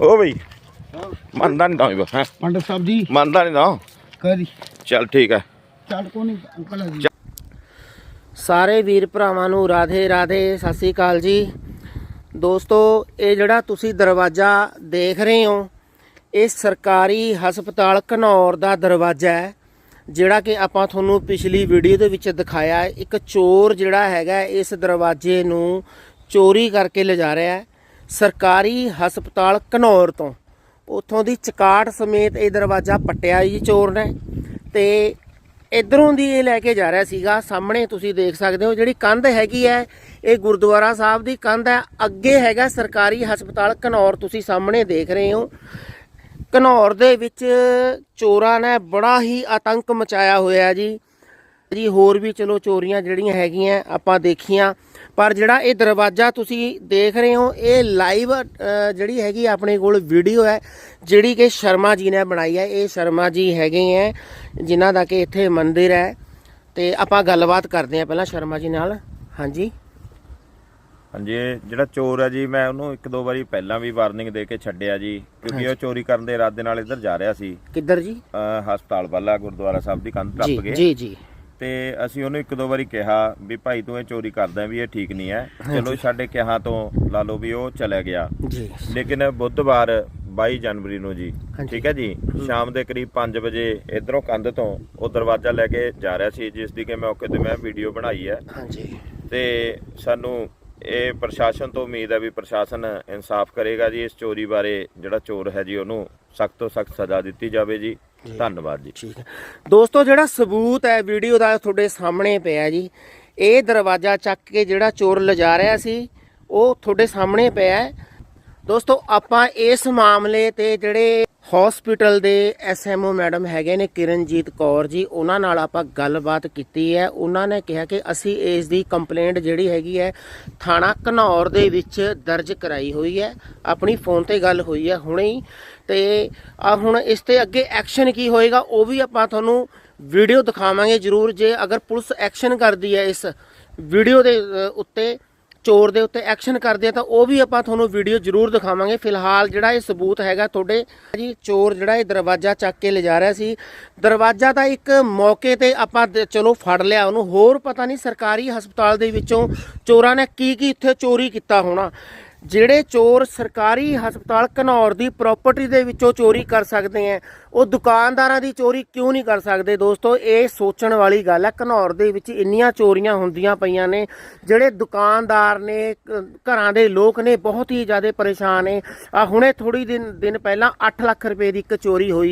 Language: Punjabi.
ਓ ਬਈ ਮੰਨਦਾ ਨਹੀਂ ਤਾਂ ਹੈ। ਪੰਡਤ ਸਾਹਿਬ ਜੀ। ਮੰਨਦਾ ਨਹੀਂ ਤਾਂ। ਕਰੀ। ਚੱਲ ਠੀਕ ਹੈ। ਚੱਲ ਕੋ ਨਹੀਂ ਅੰਕਲ ਜੀ। ਸਾਰੇ ਵੀਰ ਭਰਾਵਾਂ ਨੂੰ ਰਾਧੇ ਰਾਧੇ ਸਤਿ ਸ੍ਰੀ ਅਕਾਲ ਜੀ। ਦੋਸਤੋ ਇਹ ਜਿਹੜਾ ਤੁਸੀਂ ਦਰਵਾਜ਼ਾ ਦੇਖ ਰਹੇ ਹੋ ਇਹ ਸਰਕਾਰੀ ਹਸਪਤਾਲ ਘਨੌਰ ਦਾ ਦਰਵਾਜ਼ਾ ਹੈ ਜਿਹੜਾ ਕਿ ਆਪਾਂ ਤੁਹਾਨੂੰ ਪਿਛਲੀ ਵੀਡੀਓ ਦੇ ਵਿੱਚ ਦਿਖਾਇਆ। ਇੱਕ ਚੋਰ ਜਿਹੜਾ ਹੈਗਾ ਇਸ ਦਰਵਾਜ਼ੇ ਨੂੰ ਚੋਰੀ ਕਰਕੇ ਲਿਜਾ ਰਿਹਾ ਹੈ। ਸਰਕਾਰੀ ਹਸਪਤਾਲ ਘਨੌਰ ਤੋਂ। ਉੱਥੋਂ ਦੀ ਚਕਾਟ ਸਮੇਤ ਇਹ ਦਰਵਾਜ਼ਾ ਪੱਟਿਆ ਜੀ ਚੋਰ ਨੇ। ਤੇ ਇਧਰੋਂ ਦੀ ਇਹ ਲੈ ਕੇ ਜਾ ਰਿਹਾ ਸੀਗਾ। ਸਾਹਮਣੇ ਤੁਸੀਂ ਦੇਖ ਸਕਦੇ ਹੋ ਜਿਹੜੀ ਕੰਧ ਹੈਗੀ ਹੈ, ਇਹ ਗੁਰਦੁਆਰਾ ਸਾਹਿਬ ਦੀ ਕੰਧ ਹੈ। ਅੱਗੇ ਹੈਗਾ ਸਰਕਾਰੀ ਹਸਪਤਾਲ ਘਨੌਰ ਤੁਸੀਂ ਸਾਹਮਣੇ ਦੇਖ ਰਹੇ ਹੋ। ਘਨੌਰ ਦੇ ਵਿੱਚ ਚੋਰਾਂ ਨੇ ਬੜਾ ਹੀ ਆਤੰਕ ਮਚਾਇਆ ਹੋਇਆ ਜੀ। ਜੀ ਹੋਰ ਵੀ ਚਲੋ ਚੋਰੀਆਂ ਜਿਹੜੀਆਂ ਹੈਗੀਆਂ ਆਪਾਂ ਦੇਖੀਆਂ। ਪਰ ਜਿਹੜਾ ਇਹ ਦਰਵਾਜ਼ਾ ਤੁਸੀਂ ਦੇਖ ਰਹੇ ਹੋ ਇਹ ਲਾਈਵ ਜਿਹੜੀ ਹੈਗੀ ਆਪਣੇ ਕੋਲ ਵੀਡੀਓ ਹੈ ਜਿਹੜੀ ਕਿ ਸ਼ਰਮਾ ਜੀ ਨੇ ਬਣਾਈ ਹੈ। ਇਹ ਸ਼ਰਮਾ ਜੀ ਹੈਗੇ ਹੈ ਜਿਨ੍ਹਾਂ ਦਾ ਕਿ ਇੱਥੇ ਮੰਦਿਰ ਹੈ। ਤੇ ਆਪਾਂ ਗੱਲਬਾਤ ਕਰਦੇ ਹਾਂ ਪਹਿਲਾਂ ਸ਼ਰਮਾ ਜੀ ਨਾਲ। ਹਾਂਜੀ। ਹਾਂਜੀ ਜਿਹੜਾ ਚੋਰ ਹੈ ਜੀ ਮੈਂ ਉਹਨੂੰ ਇੱਕ ਦੋ ਵਾਰੀ ਪਹਿਲਾਂ ਵੀ ਵਾਰਨਿੰਗ ਦੇ ਕੇ ਛੱਡਿਆ ਜੀ ਕਿਉਂਕਿ ਉਹ ਚੋਰੀ ਕਰਨ ਦੇ ਇਰਾਦੇ ਨਾਲ ਇੱਧਰ ਜਾ ਰਿਹਾ ਸੀ। ਕਿੱਧਰ ਜੀ? ਹਸਪਤਾਲ ਵਾਲਾ ਗੁਰਦੁਆਰਾ ਸਾਹਿਬ ਦੀ ਕੰਧ ਟੱਪ ਕੇ। ਜੀ ਜੀ। ਤੇ ਅਸੀਂ ਉਹਨੂੰ ਇੱਕ ਦੋ ਵਾਰੀ ਕਿਹਾ ਵੀ ਭਾਈ ਤੂੰ ਇਹ ਚੋਰੀ ਕਰਦਾ ਵੀ ਇਹ ਠੀਕ ਨਹੀਂ ਹੈ। ਚਲੋ ਸਾਡੇ ਕਿਹਾ ਤੋਂ ਲਾ ਲਓ ਵੀ ਉਹ ਚਲਾ ਗਿਆ। ਜੀ। ਲੇਕਿਨ ਬੁੱਧਵਾਰ 22 ਜਨਵਰੀ ਨੂੰ ਜੀ। ਠੀਕ ਹੈ ਜੀ? ਸ਼ਾਮ ਦੇ ਕਰੀਬ 5 ਵਜੇ ਇਧਰੋਂ ਕੰਧ ਤੋਂ ਉਹ ਦਰਵਾਜ਼ਾ ਲੈ ਕੇ ਜਾ ਰਿਹਾ ਸੀ ਜਿਸ ਦੀ ਕਿ ਮੌਕੇ ਤੇ ਮੈਂ ਵੀਡੀਓ ਬਣਾਈ ਹੈ। ਹਾਂਜੀ। ਤੇ ਸਾਨੂੰ ਇਹ ਪ੍ਰਸ਼ਾਸਨ ਤੋਂ ਉਮੀਦ ਹੈ ਵੀ ਪ੍ਰਸ਼ਾਸਨ ਇਨਸਾਫ ਕਰੇਗਾ ਜੀ ਇਸ ਚੋਰੀ ਬਾਰੇ ਜਿਹੜਾ ਚੋਰ ਹੈ ਜੀ ਉਹਨੂੰ ਸਖਤ ਤੋਂ ਸਖਤ ਸਜ਼ਾ ਦਿੱਤੀ ਜਾਵੇ ਜੀ। ਧੰਨਵਾਦ ਜੀ। ਠੀਕ ਹੈ। ਦੋਸਤੋ ਜਿਹੜਾ ਸਬੂਤ ਹੈ ਵੀਡੀਓ ਦਾ ਤੁਹਾਡੇ ਸਾਹਮਣੇ ਪਿਆ ਜੀ ਇਹ ਦਰਵਾਜ਼ਾ ਚੱਕ ਕੇ ਜਿਹੜਾ ਚੋਰ ਲਿਜਾ ਰਿਹਾ ਸੀ ਉਹ ਤੁਹਾਡੇ ਸਾਹਮਣੇ ਪਿਆ ਹੈ। ਦੋਸਤੋ ਆਪਾਂ ਇਸ ਮਾਮਲੇ ਤੇ ਜਿਹੜੇ ਹਸਪੀਟਲ ਦੇ ਐਸਐਮਓ ਮੈਡਮ ਹੈਗੇ ਨੇ ਕਿਰਨਜੀਤ ਕੌਰ ਜੀ, ਉਹਨਾਂ ਨਾਲ ਆਪਾਂ ਗੱਲਬਾਤ ਕੀਤੀ ਹੈ। ਉਹਨਾਂ ਨੇ ਕਿਹਾ ਕਿ ਅਸੀਂ ਇਸ ਦੀ ਕੰਪਲੇਂਟ ਜਿਹੜੀ ਹੈਗੀ ਹੈ, ਥਾਣਾ ਘਨੌਰ ਦੇ ਵਿੱਚ ਦਰਜ ਕਰਾਈ ਹੋਈ ਹੈ। ਆਪਣੀ ਫੋਨ ਤੇ ਗੱਲ ਹੋਈ ਹੈ ਹੁਣੇ ਹੀ। ਤੇ ਆ ਹੁਣ ਇਸ ਤੇ ਅੱਗੇ ਐਕਸ਼ਨ ਕੀ ਹੋਏਗਾ, ਉਹ ਵੀ ਆਪਾਂ ਤੁਹਾਨੂੰ ਵੀਡੀਓ ਦਿਖਾਵਾਂਗੇ ਜਰੂਰ। ਜੇ ਅਗਰ ਪੁਲਿਸ ਐਕਸ਼ਨ ਕਰਦੀ ਹੈ ਇਸ ਵੀਡੀਓ ਦੇ ਉੱਤੇ ਚੋਰ ਦੇ ਉੱਤੇ ਐਕਸ਼ਨ ਕਰਦੇ ਆ ਤਾਂ ਉਹ ਵੀ ਆਪਾਂ ਤੁਹਾਨੂੰ ਵੀਡੀਓ ਜ਼ਰੂਰ ਦਿਖਾਵਾਂਗੇ। ਫਿਲਹਾਲ ਜਿਹੜਾ ਇਹ ਸਬੂਤ ਹੈਗਾ ਤੁਹਾਡੇ ਜੀ ਚੋਰ ਜਿਹੜਾ ਇਹ ਦਰਵਾਜ਼ਾ ਚੱਕ ਕੇ ਲਿਜਾ ਰਿਹਾ ਸੀ। ਦਰਵਾਜ਼ਾ ਤਾਂ ਇੱਕ ਮੌਕੇ ਤੇ ਆਪਾਂ ਚਲੋ ਫੜ ਲਿਆ ਉਹਨੂੰ। ਹੋਰ ਪਤਾ ਨਹੀਂ ਸਰਕਾਰੀ ਹਸਪਤਾਲ ਦੇ ਵਿੱਚੋਂ ਚੋਰਾਂ ਨੇ ਕੀ ਕੀ ਇੱਥੇ ਚੋਰੀ ਕੀਤਾ ਹੋਣਾ। ਜਿਹੜੇ ਚੋਰ ਸਰਕਾਰੀ ਹਸਪਤਾਲ ਘਨੌਰ ਦੀ ਪ੍ਰਾਪਰਟੀ ਦੇ ਵਿੱਚੋਂ ਚੋਰੀ ਕਰ ਸਕਦੇ ਆ ਉਹ ਦੁਕਾਨਦਾਰਾਂ ਦੀ ਚੋਰੀ ਕਿਉਂ ਨਹੀਂ ਕਰ ਸਕਦੇ? ਦੋਸਤੋ, ਇਹ ਸੋਚਣ ਵਾਲੀ ਗੱਲ ਹੈ ਘਨੌਰ ਦੇ ਵਿੱਚ ਇੰਨੀਆਂ ਚੋਰੀਆਂ ਹੁੰਦੀਆਂ ਪਈਆਂ ਨੇ, ਜਿਹੜੇ ਦੁਕਾਨਦਾਰ ਨੇ ਘਰਾਂ ਦੇ ਲੋਕ ਨੇ, ਬਹੁਤ ਹੀ ਜ਼ਿਆਦਾ ਪਰੇਸ਼ਾਨ ਨੇ। ਆ ਹੁਣੇ ਥੋੜੀ ਦਿਨ ਦਿਨ ਪਹਿਲਾਂ 8 ਲੱਖ ਰੁਪਏ ਦੀ ਇੱਕ ਚੋਰੀ ਹੋਈ।